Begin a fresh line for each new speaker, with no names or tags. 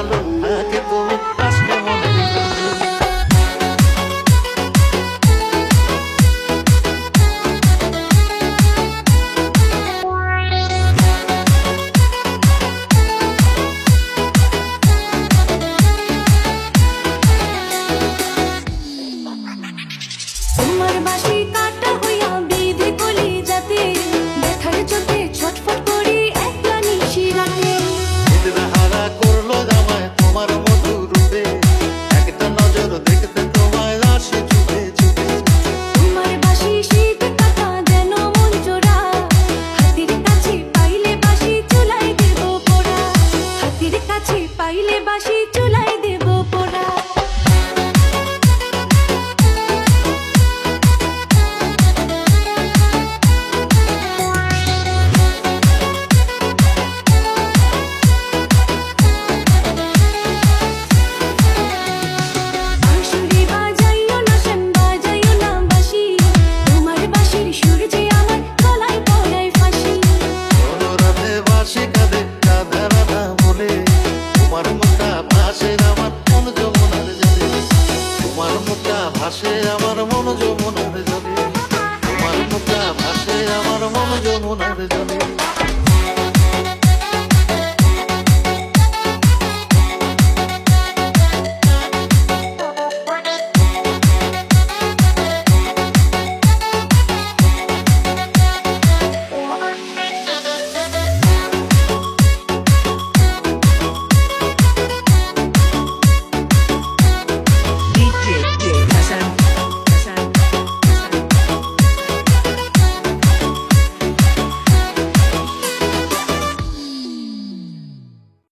ভালো থাকব আসলে মনে Somebody must be ভাসে আমার মন যমুনার জলে। তোমার মুখা ভাসে আমার মন যমুনার জলে।